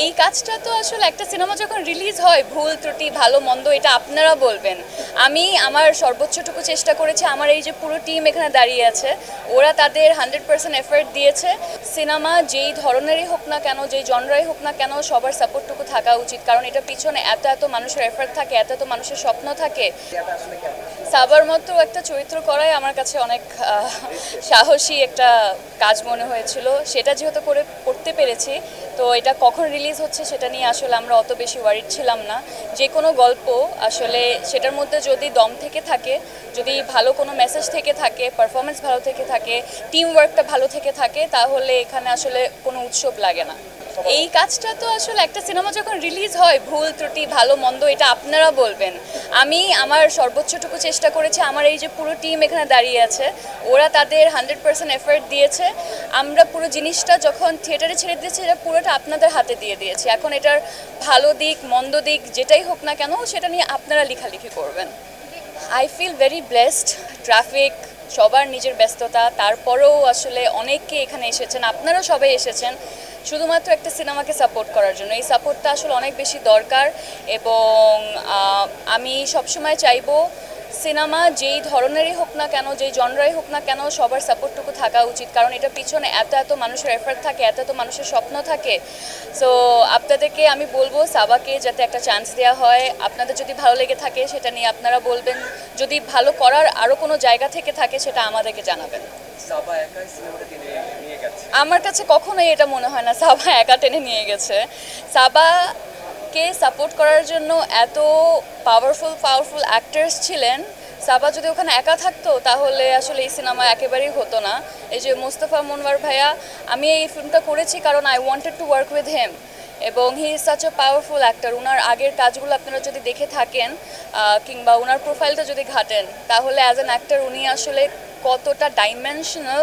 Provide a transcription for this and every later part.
এই কাজটা তো আসলে একটা সিনেমা যখন রিলিজ হয়, ভুল, ত্রুটি, ভালো, মন্দ, এটা আপনারা বলবেন। আমি আমার সর্বোচ্চটুকু চেষ্টা করেছি, আমার এই যে পুরো টিম এখানে দাঁড়িয়ে আছে, ওরা তাদের হান্ড্রেড পার্সেন্ট এফার্ট দিয়েছে। সিনেমা যেই ধরনেরই হোক না কেন, যেই জনরাই হোক না কেন, সবার সাপোর্টটুকু থাকা উচিত। কারণ এটা পিছনে এত এত মানুষের এফার্ট থাকে, এত এত মানুষের স্বপ্ন থাকে। সাবার মতো একটা চরিত্র করাই আমার কাছে অনেক সাহসী একটা কাজ মনে হয়েছিল। সেটা যেহেতু করে, করতে পেরেছি, তো এটা কখন রিলিজ হচ্ছে সেটা নিয়ে আসলে আমরা অত বেশি ওয়ারিড ছিলাম না। যে কোনো গল্প আসলে সেটার মধ্যে যদি দম থেকে থাকে, যদি ভালো কোনো মেসেজ থেকে থাকে পারফরমেন্স ভালো থেকে থাকে টিম ওয়ার্কটা ভালো থেকে থাকে, তাহলে এখানে আসলে কোনো উৎসব লাগে না। এই কাজটা তো আসলে একটা সিনেমা যখন রিলিজ হয়, ভুল, ত্রুটি, ভালো, মন্দ, এটা আপনারা বলবেন। আমি আমার সর্বোচ্চটুকু চেষ্টা করেছি, আমার এই যে পুরো টিম এখানে দাঁড়িয়ে আছে, ওরা তাদের হান্ড্রেড পার্সেন্ট এফার্ট দিয়েছে। আমরা পুরো জিনিসটা যখন থিয়েটারে ছেড়ে দিয়েছি, এটা পুরোটা আপনাদের হাতে দিয়ে দিয়েছি। এখন এটার ভালো দিক, মন্দ দিক, যেটাই হোক না কেন, সেটা নিয়ে আপনারা লেখালেখি করবেন। I feel very blessed traffic সবার নিজের ব্যস্ততা, তারপরেও আসলে অনেকে এখানে এসেছেন, আপনারা সবাই এসেছেন শুধুমাত্র একটা সিনেমাকে সাপোর্ট করার জন্য। এই সাপোর্টটা আসলে অনেক বেশি দরকার এবং আমি সবসময় চাইব সিনেমা যেই ধরনেরই হোক না কেন যেই জনরাই হোক না কেন সবার সাপোর্টটুকু থাকা উচিত। কারণ এটা পিছনে এত এত মানুষের এফার্ট থাকে এত এত মানুষের স্বপ্ন থাকে। সো আপনাদেরকে আমি বলব সাবাকে যাতে একটা চান্স দেওয়া হয়। আপনাদের যদি ভালো লেগে থাকে সেটা নিয়ে আপনারা বলবেন। যদি ভালো করার আরও কোনো জায়গা থেকে থাকে সেটা আমাদেরকে জানাবেন। সাবা আমার কাছে কখনোই এটা মনে হয় না সাবা একা টেনে নিয়ে গেছে। সাবাকে সাপোর্ট করার জন্য এত পাওয়ারফুল পাওয়ারফুল অ্যাক্টার্স ছিলেন? সাবা যদি ওখানে একা থাকতো, তাহলে আসলে এই সিনেমা একেবারেই হতো না। এই যে মোস্তফা মনওয়ার ভাইয়া, আমি এই ফিল্মটা করেছি কারণ I wanted to work with him এবং he is such a powerful actor ওনার আগের কাজগুলো আপনারা যদি দেখে থাকেন কিংবা ওনার প্রোফাইলটা যদি ঘাটেন, তাহলে অ্যাজ অ্যান অ্যাক্টর উনি আসলে কতটা ডাইমেনশনাল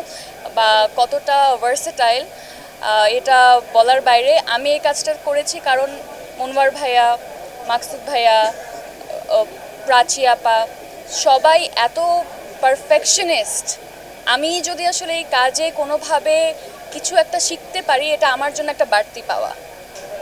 বা কতটা ভার্সেটাইল এটা বলার বাইরে। আমি এই কাজটা করেছি কারণ মনওয়ার ভাইয়া, মাকসুদ ভাইয়া প্রাচী আপা, সবাই এত পারফেকশনিস্ট আমি যদি আসলে এই কাজে কোনোভাবে কিছু একটা শিখতে পারি, এটা আমার জন্য একটা বাড়তি পাওয়া।